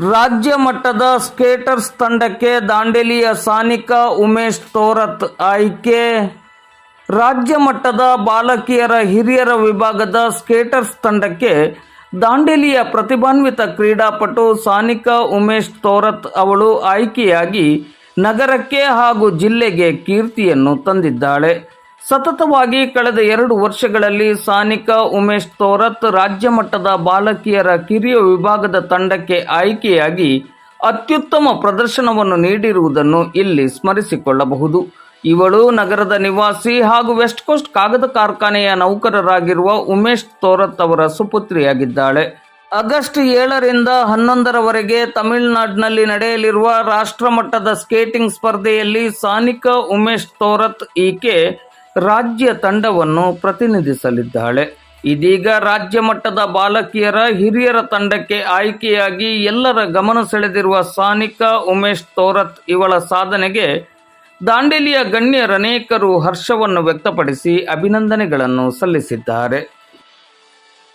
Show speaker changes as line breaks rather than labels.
ರಾಜ್ಯ ಮಟ್ಟದ ಸ್ಕೇಟರ್ಸ್ ತಂಡಕ್ಕೆ ದಾಂಡೇಲಿಯ ಸಾನಿಕ ಉಮೇಶ್ ತೋರತ್ ಆಯ್ಕೆ. ರಾಜ್ಯ ಮಟ್ಟದ ಬಾಲಕಿಯರ ಹಿರಿಯರ ವಿಭಾಗದ ಸ್ಕೇಟರ್ಸ್ ತಂಡಕ್ಕೆ ದಾಂಡೇಲಿಯ ಪ್ರತಿಭಾನ್ವಿತ ಕ್ರೀಡಾಪಟು ಸಾನಿಕಾ ಉಮೇಶ್ ತೋರತ್ ಅವಳು ಆಯ್ಕೆಯಾಗಿ ನಗರಕ್ಕೆ ಹಾಗೂ ಜಿಲ್ಲೆಗೆ ಕೀರ್ತಿಯನ್ನು ತಂದಿದ್ದಾಳೆ. ಸತತವಾಗಿ ಕಳೆದ ಎರಡು ವರ್ಷಗಳಲ್ಲಿ ಸಾನಿಕ, ಉಮೇಶ್ ತೋರತ್ ರಾಜ್ಯ ಮಟ್ಟದ ಬಾಲಕಿಯರ ಕಿರಿಯ ವಿಭಾಗದ ತಂಡಕ್ಕೆ ಆಯ್ಕೆಯಾಗಿ ಅತ್ಯುತ್ತಮ ಪ್ರದರ್ಶನವನ್ನು ನೀಡಿರುವುದನ್ನು ಇಲ್ಲಿ ಸ್ಮರಿಸಿಕೊಳ್ಳಬಹುದು. ಇವಳು ನಗರದ ನಿವಾಸಿ ಹಾಗೂ ವೆಸ್ಟ್ ಕೋಸ್ಟ್ ಕಾಗದ ಕಾರ್ಖಾನೆಯ ನೌಕರರಾಗಿರುವ ಉಮೇಶ್ ತೋರತ್ ಅವರ ಸುಪುತ್ರಿಯಾಗಿದ್ದಾಳೆ. ಆಗಸ್ಟ್ ಏಳರಿಂದ ಹನ್ನೊಂದರವರೆಗೆ ತಮಿಳುನಾಡಿನಲ್ಲಿ ನಡೆಯಲಿರುವ ರಾಷ್ಟ್ರಮಟ್ಟದ ಸ್ಕೇಟಿಂಗ್ ಸ್ಪರ್ಧೆಯಲ್ಲಿ ಸಾನಿಕ, ಉಮೇಶ್ ತೋರತ್ ಈಕೆ ರಾಜ್ಯ ತಂಡವನ್ನು ಪ್ರತಿನಿಧಿಸಲಿದ್ದಾಳೆ. ಇದೀಗ ರಾಜ್ಯ ಮಟ್ಟದ ಬಾಲಕಿಯರ ಹಿರಿಯರ ತಂಡಕ್ಕೆ ಆಯ್ಕೆಯಾಗಿ ಎಲ್ಲರ ಗಮನ ಸೆಳೆದಿರುವ ಸಾನಿಕಾ, ಉಮೇಶ್ ತೋರತ್ ಇವಳ ಸಾಧನೆಗೆ ದಾಂಡೇಲಿಯ ಗಣ್ಯರನೇಕರು ಹರ್ಷವನ್ನು ವ್ಯಕ್ತಪಡಿಸಿ ಅಭಿನಂದನೆಗಳನ್ನು ಸಲ್ಲಿಸಿದ್ದಾರೆ.